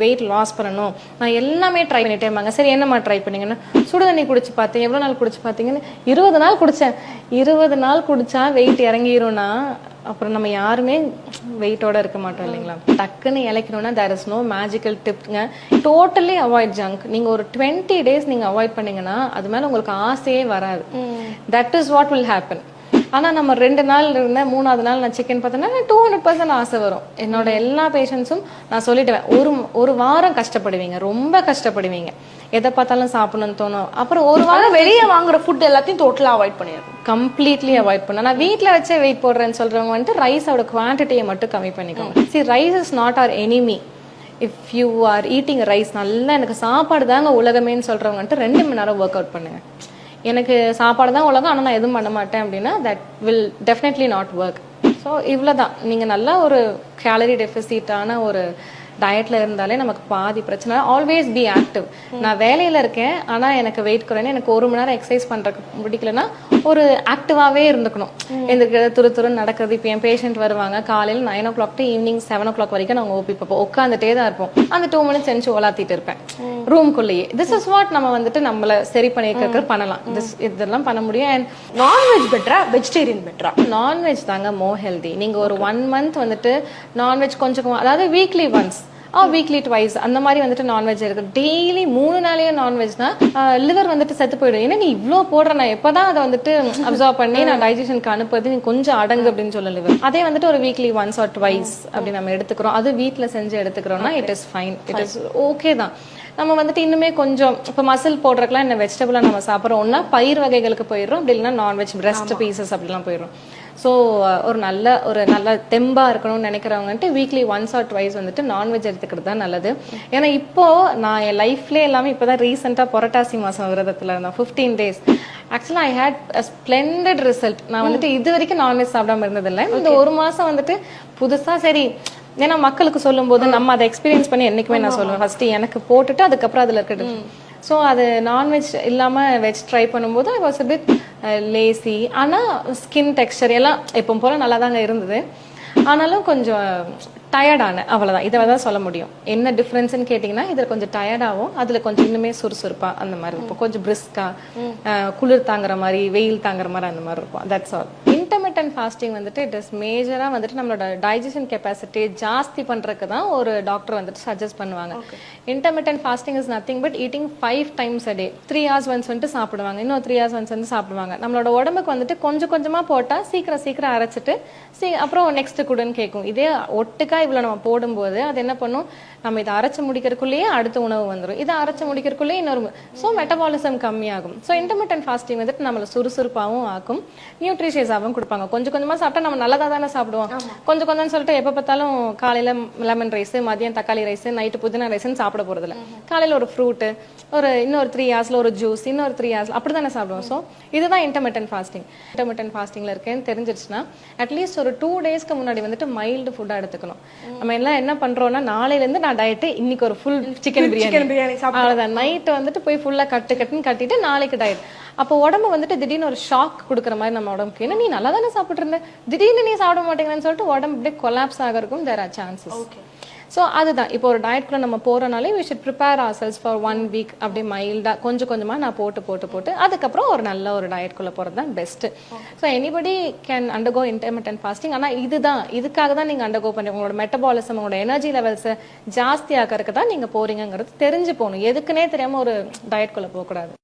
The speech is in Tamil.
வெயிட் லாஸ் பண்ணணும். நான் எல்லாமே ட்ரை பண்ணிட்டேன் சரி என்னம்மா ட்ரை பண்ணீங்கன்னா? சுடுதண்ணி குடிச்சு பார்த்தேன். எவ்வளோ நாள் குடிச்சு பார்த்தீங்கன்னு? இருபது நாள் குடித்தேன் இருபது நாள் குடிச்சா வெயிட் இறங்கிரும்னா அப்புறம் நம்ம யாருமே வெயிட்டோட இருக்க மாட்டோம் இல்லைங்களா? டக்குன்னு இழைக்கணும்னா தேர் இஸ் நோ மேஜிக்கல் டிப்ங்க டோட்டலி அவாய்ட் ஜங்க் நீங்கள் ஒரு டுவெண்ட்டி டேஸ் நீங்கள் அவாய்ட் பண்ணீங்கன்னா அது மேலே உங்களுக்கு ஆசையே வராது. That is what will happen ஆனா நம்ம ரெண்டு நாள் இருந்தேன் மூணாவது நாள் நான் சிக்கன் பார்த்தேன்னா டூ ஹண்ட்ரட் பர்சன்ட் ஆசை வரும். என்னோட எல்லா பேஷண்ட்ஸும் நான் சொல்லிடுவேன் ஒரு ஒரு வாரம் கஷ்டப்படுவீங்க ரொம்ப கஷ்டப்படுவீங்க. எதை பார்த்தாலும் சாப்பிடணும்னு தோணும். அப்புறம் ஒரு வாரம் வெளிய வாங்குற ஃபுட் எல்லாத்தையும் டோட்டலா அவாய்ட் பண்ணிருக்கோம் கம்ப்ளீட்லி அவாய்ட் பண்ண நான் வீட்டில் வச்சே வெயிட் போடுறேன்னு சொல்றவங்க வந்துட்டு ரைஸோட குவான்டிட்டியை மட்டும் கம்மி பண்ணிக்கோங்க. See rice is not our enemy if you are eating rice நல்லா எனக்கு சாப்பாடு தாங்க உலகமேன்னு சொல்றவங்க வந்துட்டு ரெண்டு மணி நேரம் ஒர்க் அவுட் பண்ணுங்க. எனக்கு சாப்பாடு தான் உலகம் ஆனால் நான் எதுவும் பண்ண மாட்டேன் அப்படின்னா that will definitely not work so இவ்வளோ தான் நீங்கள் நல்லா ஒரு கேலரி டெஃபிசிட்டான ஒரு டயட்ல இருந்தாலே நமக்கு பாதி பிரச்சனை. ஆல்வேஸ் பி ஆக்டிவ் நான் வேலையில இருக்கேன் ஆனா எனக்கு வெயிட் குறையணும். எனக்கு ஒரு மணி நேரம் எக்ஸசைஸ் பண்றதுக்கு பிடிக்கலன்னா ஒரு ஆக்டிவாவே இருந்துக்கணும். இந்த துரு துருன்னு நடக்கிறது. இப்போ என் பேஷண்ட் வருவாங்க. காலையில் nine o'clock to evening seven o'clock வரைக்கும் நாங்கள் ஓபி பார்ப்போம். உட்காந்துட்டே தான் இருப்போம். அந்த டூ மினிட்ஸ் செஞ்சு ஓலாத்திட்டு இருப்பேன். ரூம்குள்ளேயே திஸ் இஸ் வாட் நம்ம வந்துட்டு நம்மள சரி பண்ணிக்கிறது பண்ணலாம். திஸ் இதெல்லாம் பண்ண முடியும். அண்ட் நான்வெஜ் பெட்டரா வெஜிடேரியன் பெட்டரா நான்வெஜ் தாங்க மோ ஹெல்தி நீங்க ஒரு ஒன் மந்த் வந்துட்டு நான்வெஜ் கொஞ்சம் அதாவது வீக்லி ஒன்ஸ் வீக்லி ட்வைஸ் அந்த மாதிரி வந்துட்டு நான்வெஜ் இருக்கு டெய்லி மூணு நாளையும் நான்வெஜ்னா லிவர் வந்துட்டு செத்து போயிடும். ஏன்னா நீ இவ்ளோ போடுற நான் எப்பதான் அதை வந்துட்டு அப்சர்வ் பண்ணி நான் டைஜஷனுக்கு அனுப்புறது நீ கொஞ்சம் அடங்கு அப்படின்னு சொல்ல liver. அதே வந்துட்டு ஒரு வீக்லி ஒன்ஸ் ஆர் ட்வைஸ் அப்படி நம்ம எடுத்துக்கிறோம். அது வீட்ல செஞ்சு எடுத்துக்கிறோம்னா it is fine it is okay தான். நம்ம வந்துட்டு இன்னுமே கொஞ்சம் இப்போ மசில் போடுறதுக்குலாம் இந்த வெஜிடபிளாக நம்ம சாப்பிட்றோம் ஒன்றா பயிர் வகைகளுக்கு போயிடுறோம். அப்படி இல்லைன்னா நான்வெஜ் பிரெஸ்ட் பீசஸ் அப்படிலாம் போயிடும் ஸோ ஒரு நல்ல ஒரு நல்ல தெம்பா இருக்கணும்னு நினைக்கிறவங்கன்ட்டு வீக்லி ஒன்ஸ் ஆர் ட்வைஸ் வந்துட்டு நான்வெஜ் எடுத்துக்கிறது தான் நல்லது. ஏன்னா இப்போ நான் என் லைஃப்லேயே எல்லாமே இப்போ தான் ரீசெண்டாக புரட்டாசி மாதம் விரதத்தில் இருந்தேன். ஃபிஃப்டீன் டேஸ் ஆக்சுவலாக ஐ ஹேட் ஸ்ப்ளெண்டட் ரிசல்ட் நான் வந்துட்டு இது வரைக்கும் நான்வெஜ் சாப்பிடாம இருந்ததில்லை. இந்த ஒரு மாதம் வந்துட்டு புதுசாக சரி ஏன்னா மக்களுக்கு சொல்லும்போது நம்ம அதை எக்ஸ்பீரியன்ஸ் பண்ணி என்னைக்குமே நான் சொல்லுவேன். ஃபர்ஸ்ட் எனக்கு போட்டுட்டு அதுக்கப்புறம் அதுல இருக்கிறது. ஸோ அது நான்வெஜ் இல்லாம வெஜ் ட்ரை பண்ணும்போது ஐ வாஸ் பிட் லேசி ஆனா ஸ்கின் டெக்ஸ்டர் எல்லாம் எப்பவும் போல நல்லா தாங்க இருந்தது. ஆனாலும் கொஞ்சம் டயர்டான அவ்வளவுதான். இதை தான் சொல்ல முடியும். என்ன டிஃப்ரென்ஸ்னு கேட்டிங்கன்னா இதில் கொஞ்சம் டயர்டாகவும் அதில் கொஞ்சம் இன்னுமே சுறுசுறுப்பா அந்த மாதிரி இருக்கும். கொஞ்சம் பிரிஸ்கா குளிர் தாங்குற மாதிரி வெயில் தாங்குற மாதிரி அந்த மாதிரி இருக்கும். தட்ஸ் ஆல் இன்டர்மீடியன்ட் ஃபாஸ்டிங் வந்துட்டு இட் இஸ் மேஜராக வந்துட்டு நம்மளோட டைஜஷன் கெப்பாசிட்டி ஜாஸ்தி பண்ணுறதுக்கு தான் ஒரு டாக்டர் வந்துட்டு சஜஸ்ட் பண்ணுவாங்க. Intermittent fasting is nothing but eating five times a day three hours once வந்துட்டு சாப்பிடுவாங்க. இன்னும் த்ரீ ஹவர்ஸ் ஒன்ஸ் வந்து சாப்பிடுவாங்க. நம்மளோட உடம்புக்கு வந்துட்டு கொஞ்சம் கொஞ்சமாக போட்டால் சீக்கிரம் சீக்கிரம் அரைச்சிட்டு சீ அப்புறம் நெக்ஸ்ட் குடுன்னு கேட்கும் இதே ஒட்டுக்கா இவ்வளோ நம்ம போடும்போது அது என்ன பண்ணும்? நம்ம இதை அரைச்சு முடிக்கிறதுக்குள்ளேயே அடுத்த உணவு வந்துடும் இதை அரைச்சு முடிக்கிறதுக்குள்ளேயே இன்னொரு ஸோ மெட்டபாலிசம் கம்மியாகும். ஸோ இன்டர்மீடியன்ட் ஃபாஸ்டிங் வந்துட்டு நம்மளை சுறுசுறுப்பாகவும் ஆக்கும். நியூட்ரிஷியஸாகவும் கொடுப்பாங்க. கொஞ்சம் கொஞ்சமாக சாப்பிட்டா நம்ம நல்லதாக தானே சாப்பிடுவோம். கொஞ்சம் கொஞ்சம் சொல்லிட்டு எப்போ பார்த்தாலும் காலையில் லெமன் ரைஸ் மதியம் தக்காளி ரைஸ் நைட்டு புதினா ரைஸ்னு சாப்பிட போகிறதில்ல காலையில் ஒரு ஃப்ரூட்டு ஒரு இன்னொரு த்ரீ ஹவர்ஸில் ஒரு ஜூஸ் இன்னொரு த்ரீ ஹவர்ஸ் அப்படி தானே சாப்பிடுவோம். ஸோ இதுதான் இன்டர்மீடியன்ட் ஃபாஸ்டிங் இன்டர்மீடியன்ட் ஃபாஸ்டிங்கில் இருக்கேன்னு தெரிஞ்சிருச்சுன்னா அட்லீஸ்ட் ஒரு டூ டேஸ்க்கு முன்னாடி வந்துட்டு மைல்டு ஃபுட்டாக எடுத்துக்கணும். நம்ம எல்லாம் என்ன பண்ணுறோம்னா நாளையிலேருந்து நான் டயட்டு இன்னைக்கு ஒரு full chicken biryani chicken biryani அவ்வளோதான் நைட்டு வந்துட்டு போய் ஃபுல்லாக கட்டு கட்டுன்னு கட்டிட்டு நாளைக்கு டயட் அப்போ உடம்பு வந்துட்டு திடீர்னு ஒரு ஷாக் கொடுக்குற மாதிரி நம்ம உடம்புக்கு. ஏன்னா நீ நல்லா தானே சாப்பிட்டு இருந்த திடீர்னு நீ சாப்பிட மாட்டேங்கிறேன்னு சொல்லிட்டு உடம்பு அப்படியே கொலாப்ஸ் ஆகிறதுக்கும் தேர் ஆர் சான்சஸ் ஸோ அதுதான். இப்போ ஒரு டயட்குள்ள நம்ம போறனாலே we should prepare our cells for one week அப்படியே மைல்டாக கொஞ்சம் கொஞ்சமாக நான் போட்டு போட்டு போட்டு அதுக்கப்புறம் ஒரு நல்ல ஒரு டயட்குள்ளே போகிறது தான் best so anybody can undergo intermittent fasting ஆனால் இதுதான். இதுக்காக தான் நீங்கள் அண்டர்கோ பண்ணி உங்களோட மெட்டபாலிசம் உங்களோட எனர்ஜி லெவல்ஸை ஜாஸ்தி ஆக்கிறதுக்கு தான் நீங்கள் போறீங்கிறது தெரிஞ்சு போகணும். எதுக்குன்னே தெரியாமல் ஒரு டயட்குள்ளே போகக்கூடாது.